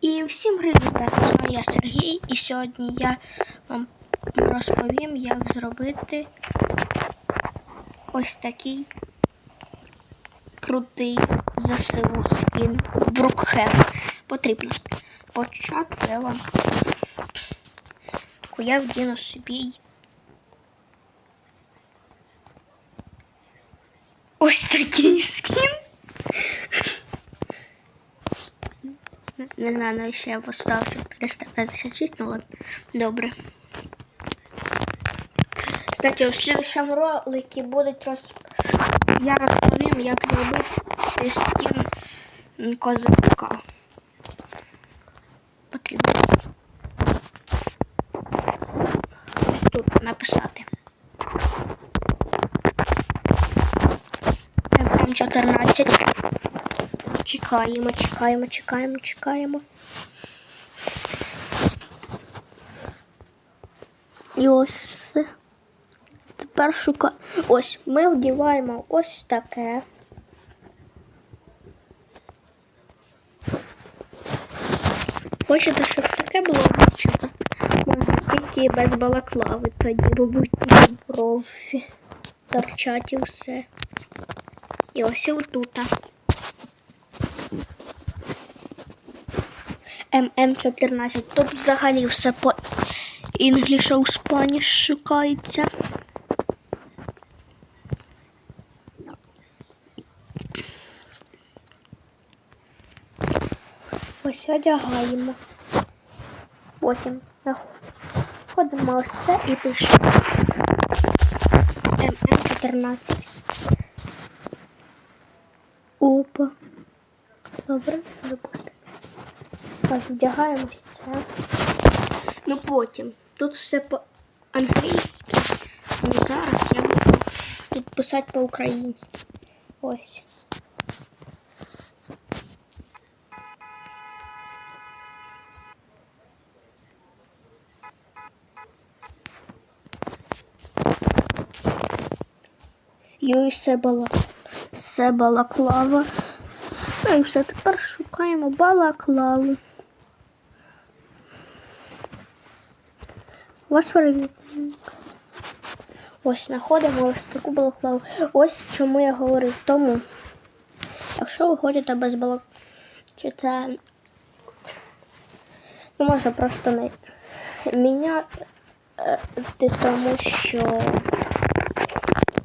І всім привіт, з вами я Сергій, і сьогодні я вам розповім, як зробити ось такий крутий ЗСУ скін в Брукхем. Потрібно вам таку я вдіну собі ось такий скін. Не знаю, навіщо я поставив 456, ну ладно, добре. Кстати, у следующем ролике будуть роз... Я розповім, як зробити скін козака. Потрібно. Тут написати. М14. Чекаємо, чекаємо, чекаємо, чекаємо. І ось. Тепер шукаємо. Ось ми вдіваємо ось таке. Хочете, щоб таке було? Можна тільки без балаклави тоді робити профі. Торчать і все. І ось і ММ14. Тут взагалі все по English of Spanish шукається. Ось одягаємо. Потім входимо ось це і пишемо ММ14. Опа. Добре, допустимо. Ось вдягаємо ось це. Ну потім. Тут все по-англійськи. Ну зараз я буду тут писати по-українськи. Ось. Йой, все бала. Все балаклава. Ну і все, тепер шукаємо балаклаву. Ось перевірка. Ось знаходимо ось таку балаклаву. Ось чому я говорив. Тому, якщо ви хочете без балаклави, чи це ну, можна просто не міняти, тому що,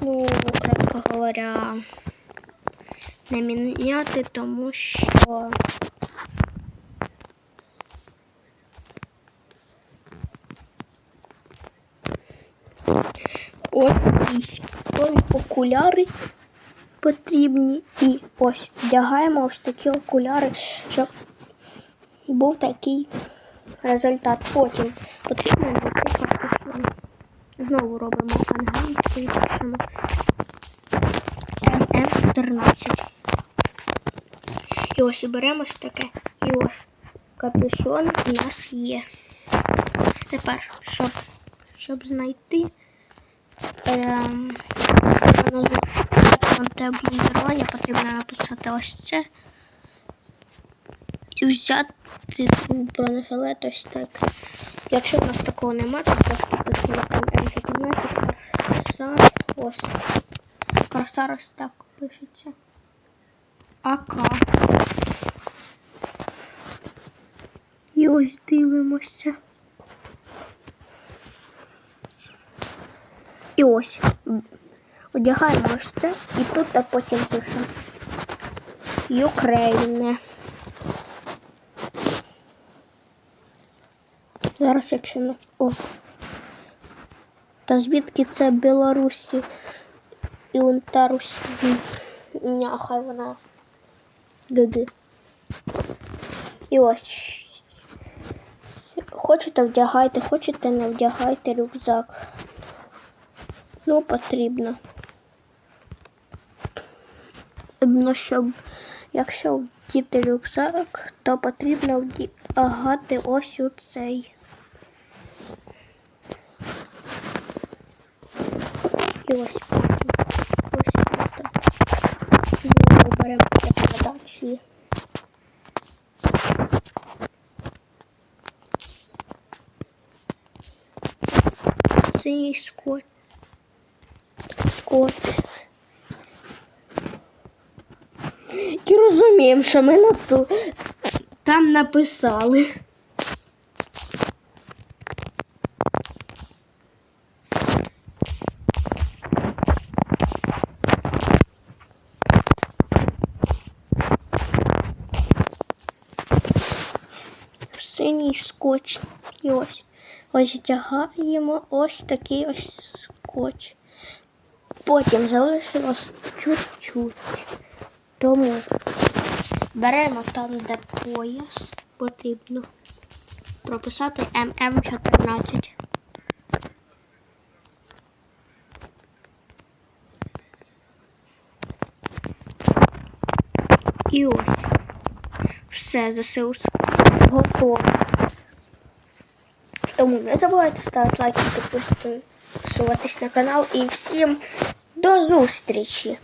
ну, кратко говоря, не міняти, тому що. Ось військові окуляри потрібні. І ось вдягаємо ось такі окуляри, щоб був такий результат. Потім потрібно написати. Знову робимо англійську і пишемо ММ14. І ось і беремо ось таке. І ось капюшон у нас є. Тепер, щоб, щоб знайти ем, бліндування, потрібно написати ось це. І взяти бронежилет ось так. Якщо в нас такого немає, то просто пишемо М14 Корсар. Ось. Корсар ось так пишеться. АК. І ось дивимося. І ось. Одягаємо ось це і тут а потім пишемо Україна. Зараз якщо не... О. Та звідки це Білорусі і Унтарусі? Няхай вона. Гиги. І ось. Хочете вдягайте, хочете не вдягайте рюкзак. Ну, потрібно. Ну, щоб, якщо вдіти рюкзак, то потрібно вдягати ось у цей. І ось ось тут. беремо передачі. Синій скотч. Скотч. І розуміємо, що ми на ту там написали. Синій скотч. І ось. Ось тягаємо ось такий ось скотч. Потім залишилось чуть-чуть. Тому беремо там, де пояс потрібно прописати ММ14. І ось. Все, ЗСУ готово. Тому не забувайте ставити лайки, підписуватись на канал і всім до зустрічі!